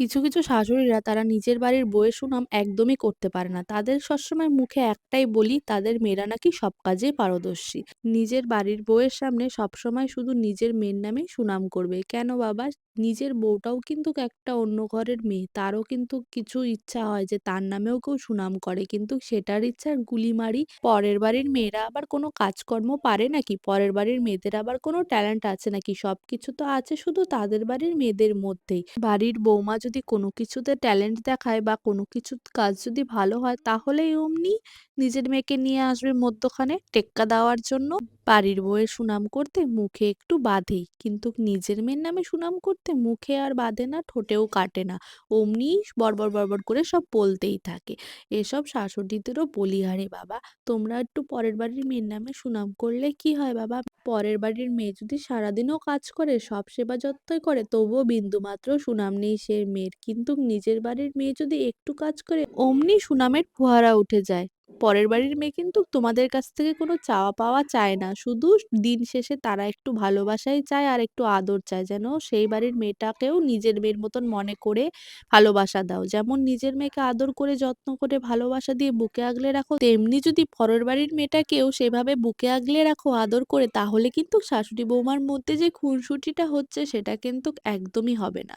কিছু, কিছু শাশুড়িরা তারা নিজের বাড়ির বউয়ের সুনাম একদমই করতে পারে না। তাদের সবসময় মুখে একটাই বলি তাদের মেয়েরা নাকি সব কাজেই পারদর্শী। নিজের বাড়ির বউয়ের সামনে সবসময় শুধু নিজের মেয়ের নামেই সুনাম করবে। কেন বাবা? নিজের বউটাও কিন্তু একটা অন্য ঘরের মেয়ে। তারও কিন্তু কিছু ইচ্ছা হয় যে তার নামেও কেউ সুনাম করে। কিন্তু সেটার ইচ্ছার গুলিমারি পরের বাড়ির মেয়েরা আবার কোনো কাজকর্ম পারে নাকি? পরের বাড়ির মেয়েদের আবার কোনো ট্যালেন্ট আছে নাকি? সবকিছু তো আছে শুধু তাদের বাড়ির মেয়েদের মধ্যেই। বাড়ির বৌমা যদি কোনো কিছুতে ট্যালেন্ট দেখায় বা কোনো কিছু কাজ যদি ভালো হয় তাহলেই অমনি নিজের মেয়েকে নিয়ে আসবে মধ্যখানে টেক্কা দেওয়ার জন্য। বাড়ির বউয়ের সুনাম করতে মুখে একটু বাধেই। কিন্তু নিজের মেয়ের নামে সুনাম করতে মুখে আর বাঁধে না, ঠোঁটেও কাটে না। অমনি বরবর বরবর করে সব বলতেই থাকে। এসব শাশুড়িদেরও বলিহারি বাবা। তোমরা একটু পরের বাড়ির মেয়ের নামে সুনাম করলে কি হয় বাবা? পরের বাড়ির মেয়ে যদি সারাদিনও কাজ করে, সব সেবা যত্নই করে, তবুও বিন্দুমাত্র সুনাম নেই সে মেয়ের। কিন্তু নিজের বাড়ির মেয়ে যদি একটু কাজ করে, অমনি সুনামের ফোয়ারা উঠে যায়। পরের বাড়ির মেয়ে কিন্তু তোমাদের কাছ থেকে কোনো চাওয়া পাওয়া চায় না। শুধু দিন শেষে তারা একটু ভালোবাসাই চায় আর একটু আদর চায়। যেন সেই বাড়ির মেয়েটাকেও নিজের মেয়ের মতন মনে করে ভালোবাসা দাও। যেমন নিজের মেয়েকে আদর করে, যত্ন করে, ভালোবাসা দিয়ে বুকে আগলে রাখো, তেমনি যদি পরের বাড়ির মেয়েটাকেও সেভাবে বুকে আগলে রাখো, আদর করে, তাহলে কিন্তু শাশুড়ি বৌমার মধ্যে যে খুনসুটিটা হচ্ছে সেটা কিন্তু একদমই হবে না।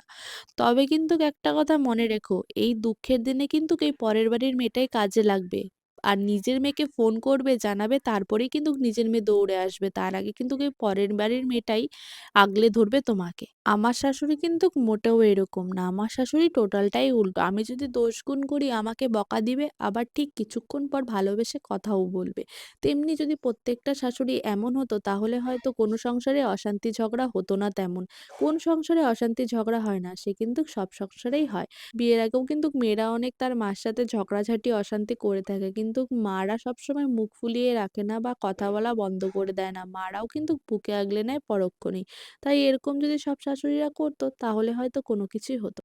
তবে কিন্তু একটা কথা মনে রেখো, এই দুঃখের দিনে কিন্তু এই পরের বাড়ির মেয়েটাই কাজে লাগবে। আর নিজের মেয়েকে ফোন করবে, জানাবে, তারপরেই কিন্তু নিজের মেয়ে দৌড়ে আসবে। তার আগে কিন্তু এই পরের বাড়ির মেয়েটাই আগলে ধরবে তোমাকে। আমার শাশুড়ি কিন্তু মোটেও এরকম না। আমার শাশুড়ি টোটালটাই উল্টো। আমি যদি দোষ গুণ করি আমাকে বকা দিবে, আবার ঠিক কিছুক্ষণ পর ভালোবেসে কথাও বলবে। তেমনি যদি প্রত্যেকটা শাশুড়ি এমন হতো তাহলে হয়তো কোনো সংসারে অশান্তি ঝগড়া হতো না তেমন। কোন সংসারে অশান্তি ঝগড়া হয় না? সে কিন্তু সব সংসারেই হয়। বিয়ের আগেও কিন্তু মেয়েরা অনেক তার মার সাথে ঝগড়াঝাটি, অশান্তি করে থাকে। কিন্তু মারা সবসময় মুখ ফুলিয়ে রাখে না বা কথা বলা বন্ধ করে দেয় না। মারাও কিন্তু বুকে আগলে নেয় পরক্ষণেই। তাই এরকম যদি সব শাশুড়িরা করতো, তাহলে হয়তো কোনো কিছুই হতো